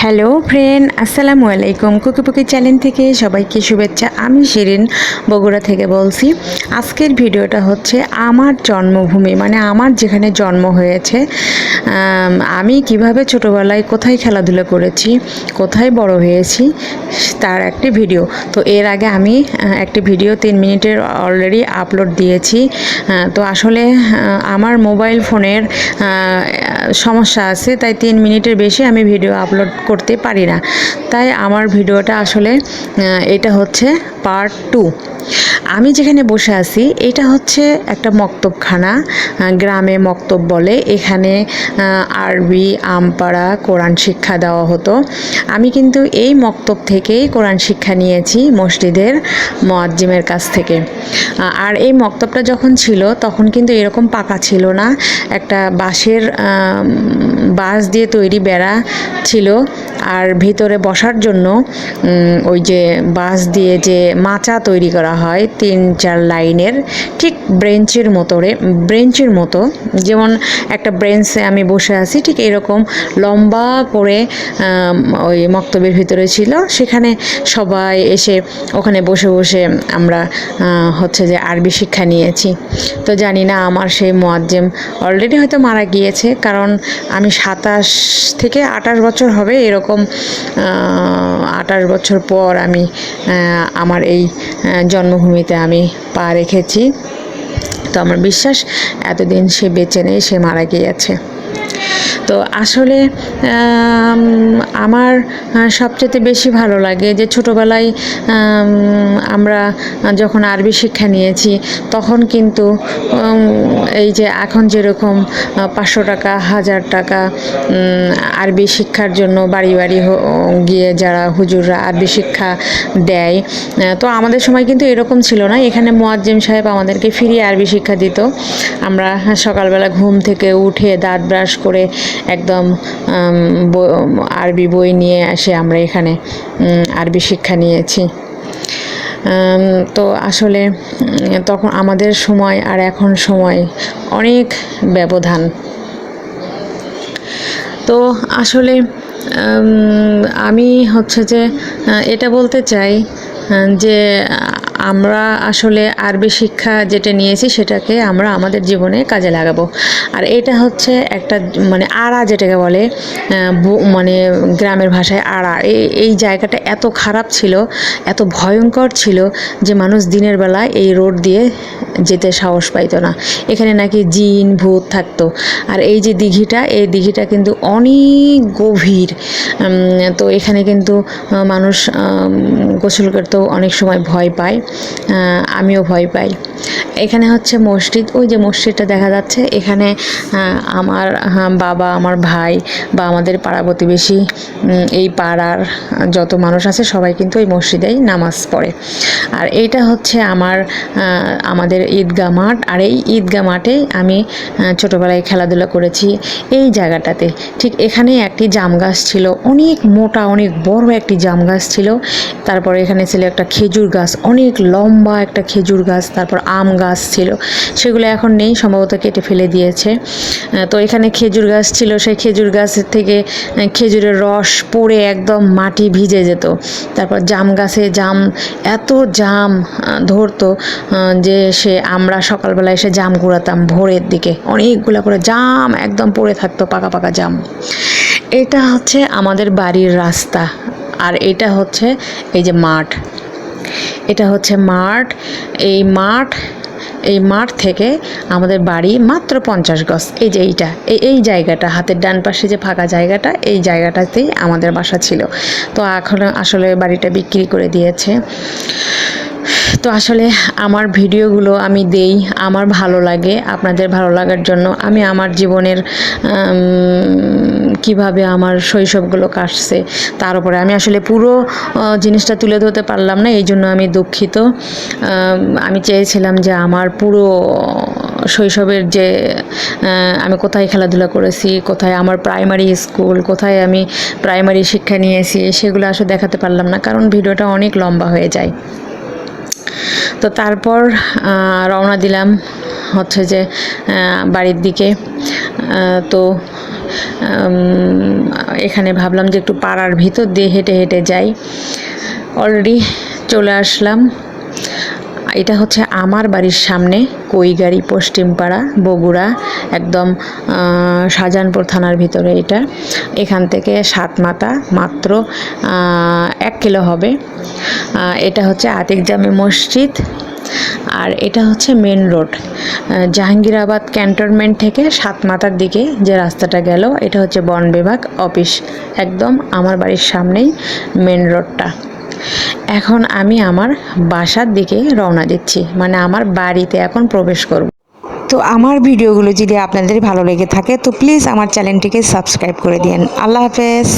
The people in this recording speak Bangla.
হ্যালো ফ্রেন্ড, আসসালামু আলাইকুম। কুকিপুকি চ্যানেল থেকে সবাইকে শুভেচ্ছা। আমি শিরিন, বগুড়া থেকে বলছি। আজকের ভিডিওটা হচ্ছে আমার জন্মভূমি মানে আমার যেখানে জন্ম হয়েছে। আমি কীভাবে ছোটোবেলায় কোথায় খেলাধুলা করেছি, কোথায় বড় হয়েছি, তার একটি ভিডিও। তো এর আগে আমি একটি ভিডিও তিন মিনিটের অলরেডি আপলোড দিয়েছি। তো আসলে আমার মোবাইল ফোনের সমস্যা আছে, তাই তিন মিনিটের বেশি আমি ভিডিও আপলোড করতে পারি না। তাই আমার ভিডিওটা আসলে এটা হচ্ছে পার্ট টু আমি যেখানে বসে আছি, এটা হচ্ছে একটা মক্তবখানা গ্রামে মক্তব বলে। এখানে আরবি, আমপাড়া, কোরআন শিক্ষা দেওয়া হতো। আমি কিন্তু এই মক্তব থেকেই কোরআন শিক্ষা নিয়েছি মসজিদের মোয়াজ্জিমের কাছ থেকে। আর এই মক্তবটা যখন ছিল, তখন কিন্তু এরকম পাকা ছিল না। একটা বাঁশের বাঁশ দিয়ে তৈরি বেড়া ছিল। আর ভিতরে বসার জন্য ওই যে বাঁশ দিয়ে যে মাচা তৈরি করা হয় তিন চার লাইনের ঠিক ব্রেঞ্চের মতো রে ব্রেঞ্চের মতো। যেমন একটা ব্রেঞ্চে আমি বসে আছি ঠিক এরকম লম্বা করে ওই মক্তবের ভিতরে ছিল। সেখানে সবাই এসে ওখানে বসে বসে আমরা হচ্ছে যে আরবি শিক্ষা নিয়েছি। তো জানি না আমার সেই মোয়াজ্জেম অলরেডি হয়তো মারা গিয়েছে কারণ আমি সাতাশ থেকে আঠাশ বছর হবে এরকম আঠাশ বছর পর আমি আমার এই আহ, জন্মভূমিতে আমি পা রেখেছি। তো আমার বিশ্বাস এতদিন সে বেঁচে নেই সে মারা গিয়েছে। তো আসলে আমার সবচেয়ে বেশি ভালো লাগে যে ছোটোবেলায় আমরা যখন আরবি শিক্ষা নিয়েছি, তখন কিন্তু এই যে এখন যেরকম পাঁচশো টাকা, হাজার টাকা আরবি শিক্ষার জন্য বাড়ি বাড়ি গিয়ে যারা হুজুররা আরবি শিক্ষা দেয় তো আমাদের সময় কিন্তু এরকম ছিল না। এখানে মোয়াজ্জেম সাহেব আমাদেরকে ফিরিয়ে আরবি শিক্ষা দিত। আমরা সকালবেলা ঘুম থেকে উঠে দাঁত ব্রাশ করে একদম আরবি বই নিয়ে এসে আমরা এখানে আরবি শিক্ষা নিয়েছি। তো আসলে তখন আমাদের সময় আর এখন সময় অনেক ব্যবধান। তো আসলে আমি হচ্ছে যে এটা বলতে চাই যে আমরা আসলে আরবি শিক্ষা যেটা নিয়েছি সেটাকে আমরা আমাদের জীবনে কাজে লাগাবো। আর এটা হচ্ছে একটা মানে আড়া যেটাকে বলে মানে গ্রামের ভাষায় আড়া। এই জায়গাটা এত খারাপ ছিল, এত ভয়ঙ্কর ছিল যে মানুষ দিনের বেলা এই রোড দিয়ে যেতে সাহস পাইতো না। এখানে নাকি জিন, ভূত থাকতো। আর এই যে দিঘিটা, এই দিঘিটা কিন্তু অনেক গভীর। তো এখানে কিন্তু মানুষ গোসল করতেও অনেক সময় ভয় পায়। আমিও ভয় পাই। এখানে হচ্ছে মসজিদ, ওই যে মসজিদটা দেখা যাচ্ছে। এখানে আমার বাবা, আমার ভাই বা আমাদের পাড়া প্রতিবেশী এই পাড়ার যত মানুষ আছে সবাই কিন্তু এই মসজিদেই নামাজ পড়ে। আর এইটা হচ্ছে আমার আমাদের ঈদগাহ মাঠ। আর এই ঈদগাহ মাঠেই আমি ছোটোবেলায় খেলাধুলা করেছি এই জায়গাটাতে। ঠিক এখানে একটি জাম গাছ ছিল, অনেক মোটা, অনেক বড় একটি জাম গাছ ছিল। তারপরে এখানে ছিল একটা খেজুর গাছ, অনেক লম্বা একটা খেজুর গাছ, তারপর আম গাছ ছিল। সেগুলো এখন নেই, সম্ভবত কেটে ফেলে দিয়েছে। তো এখানে খেজুর গাছ ছিল, সেই খেজুর গাছের থেকে খেজুরের রস পড়ে একদম মাটি ভিজে যেত। তারপর জাম গাছে জাম এত জাম ধরতো যে সে আমরা সকালবেলা এসে জাম কুড়াতাম ভোরের দিকে। অনেকগুলো করে জাম একদম পড়ে থাকতো, পাকা পাকা জাম। এটা হচ্ছে আমাদের বাড়ির রাস্তা। আর এটা হচ্ছে এই যে মাঠ। এটা হচ্ছে মাঠ। এই মাঠ এই মাঠ থেকে আমাদের বাড়ি মাত্র পঞ্চাশ গজ। এই যে এইটা, এই এই জায়গাটা, হাতের ডান পাশে যে ফাঁকা জায়গাটা, এই জায়গাটাতেই আমাদের বাসা ছিল। তো এখন আসলে বাড়িটা বিক্রি করে দিয়েছে। তো আসলে আমার ভিডিওগুলো আমি দেই, আমার ভালো লাগে, আপনাদের ভালো লাগার জন্য। আমি আমার জীবনের কীভাবে আমার শৈশবগুলো কাটছে, তার উপরে। আমি আসলে পুরো জিনিসটা তুলে ধরতে পারলাম না এই জন্য আমি দুঃখিত। আমি চেয়েছিলাম যে আমার পুরো শৈশবের যে আমি কোথায় খেলাধুলা করেছি, কোথায় আমার প্রাইমারি স্কুল কোথায় আমি প্রাইমারি শিক্ষা নিয়েছি, সেগুলো আসলে দেখাতে পারলাম না, কারণ ভিডিওটা অনেক লম্বা হয়ে যায়। তো তারপর রওনা দিলাম হচ্ছে যে বাড়ির দিকে। তো এখানে ভাবলাম যে একটু পাড়ার ভিতর দিয়ে হেঁটে হেঁটে যাই। অলরেডি চলে আসলাম। এটা হচ্ছে আমার বাড়ির সামনে কৈগাড়ি পশ্চিমপাড়া বগুড়া, একদম শাহজাহানপুর থানার ভিতরে এটা। এখান থেকে সাত মাতা মাত্র এক কিলো হবে। এটা হচ্ছে আতিক জামে মসজিদ। আর এটা হচ্ছে মেন রোড জাহাঙ্গীরাবাদ ক্যান্টনমেন্ট থেকে সাত সাতমাতার দিকে যে রাস্তাটা গেল, এটা হচ্ছে বন বিভাগ অফিস একদম আমার বাড়ির সামনেই মেন রোডটা এখন আমি আমার বাসার দিকে রওনা দিচ্ছি মানে আমার বাড়িতে এখন প্রবেশ করব। তো আমার ভিডিওগুলো যদি আপনাদের ভালো লেগে থাকে, তো প্লিজ আমার চ্যানেলটিকে সাবস্ক্রাইব করে দিন আল্লাহ হাফেজ।